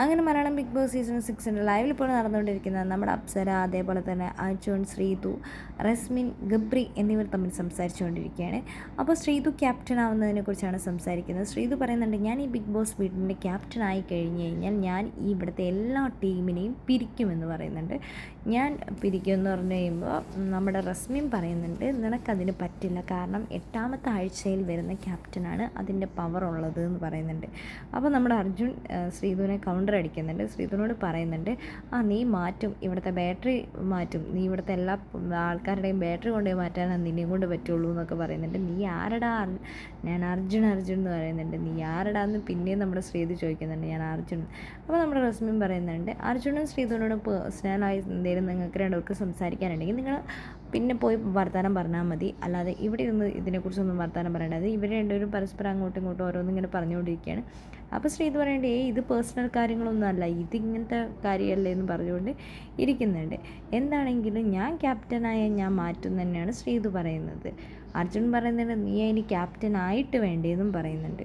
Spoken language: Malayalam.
അങ്ങനെ മലയാളം ബിഗ് ബോസ് സീസൺ സിക്സിന്റെ ലൈവിൽ ഇപ്പോൾ നടന്നുകൊണ്ടിരിക്കുന്ന നമ്മുടെ അപ്സര അതേപോലെ തന്നെ അജോൺ ശ്രീതു റസ്മിൻ ഗബ്രി എന്നിവർ തമ്മിൽ സംസാരിച്ചുകൊണ്ടിരിക്കുകയാണ്. അപ്പോൾ ശ്രീതു ക്യാപ്റ്റൻ ആവുന്നതിനെക്കുറിച്ചാണ് സംസാരിക്കുന്നത്. ശ്രീതു പറയുന്നുണ്ട് ഞാൻ ഈ ബിഗ് ബോസ് വീടിന്റെ ക്യാപ്റ്റൻ ആയി കഴിഞ്ഞ് കഴിഞ്ഞാൽ ഞാൻ ഈ ഇവിടുത്തെ എല്ലാ ടീമിനെയും പിരിക്കുമെന്ന് പറയുന്നുണ്ട്. ഞാൻ പിരിക്കുമെന്ന് പറഞ്ഞു കഴിയുമ്പോൾ നമ്മുടെ റസ്മിൻ പറയുന്നുണ്ട് നിനക്കതിന് പറ്റില്ല. കാരണം എട്ടാമത്തെ ആഴ്ചയിൽ വരുന്ന ക്യാപ്റ്റനാണ് അതിന്റെ പവർ ഉള്ളത് എന്ന് പറയുന്നുണ്ട്. അപ്പോൾ നമ്മുടെ അർജുൻ ശ്രീതുവിനെ ശ്രീധുവിനെ കൗണ്ടർ അടിക്കുന്നുണ്ട്. ശ്രീധുവിനോട് പറയുന്നുണ്ട് ആ നീ മാറ്റും. ഇവിടുത്തെ ബാറ്ററി മാറ്റും. നീ ഇവിടുത്തെ എല്ലാ ആൾക്കാരുടെയും ബാറ്ററി കൊണ്ടുപോയി മാറ്റാനാണ് നിന്നെയും കൊണ്ട് പറ്റുള്ളൂ എന്നൊക്കെ പറയുന്നുണ്ട്. നീ ആരടാ? ഞാൻ അർജുൻ അർജുൻ എന്ന് പറയുന്നുണ്ട്. നീ ആരടാ എന്ന് പിന്നെയും നമ്മുടെ ശ്രീധു ചോദിക്കുന്നുണ്ട്. ഞാൻ അർജുൻ അപ്പോൾ നമ്മുടെ റസ്മിൻ പറയുന്നുണ്ട് അർജുനും ശ്രീധുവിനോടും പേഴ്സണലായി എന്തെങ്കിലും നിങ്ങൾക്ക് രണ്ടുപേർക്ക് സംസാരിക്കാനുണ്ടെങ്കിൽ നിങ്ങൾ പിന്നെ പോയി വർത്തമാനം പറഞ്ഞാൽ മതി. അല്ലാതെ ഇവിടെ ഒന്ന് ഇതിനെക്കുറിച്ചൊന്നും വർത്തമാനം പറയേണ്ടത് ഇവർ രണ്ടുപേരും പരസ്പരം അങ്ങോട്ടും ഇങ്ങോട്ടും ഓരോന്നും ഇങ്ങനെ പറഞ്ഞുകൊണ്ടിരിക്കുകയാണ്. അപ്പോൾ ശ്രീധ് പറയേണ്ടത് ഏ ഇത് പേഴ്സണൽ കാര്യങ്ങളൊന്നും അല്ല. ഇതിങ്ങനത്തെ കാര്യമല്ലേ എന്ന് പറഞ്ഞുകൊണ്ട് ഇരിക്കുന്നുണ്ട്. എന്താണെങ്കിലും ഞാൻ ക്യാപ്റ്റനായ ഞാൻ മാറ്റും തന്നെയാണ് ശ്രീതു പറയുന്നത്. അർജുൻ പറയുന്നുണ്ട് നീ അതിന് ക്യാപ്റ്റൻ ആയിട്ട് വേണ്ടേന്നും പറയുന്നുണ്ട്.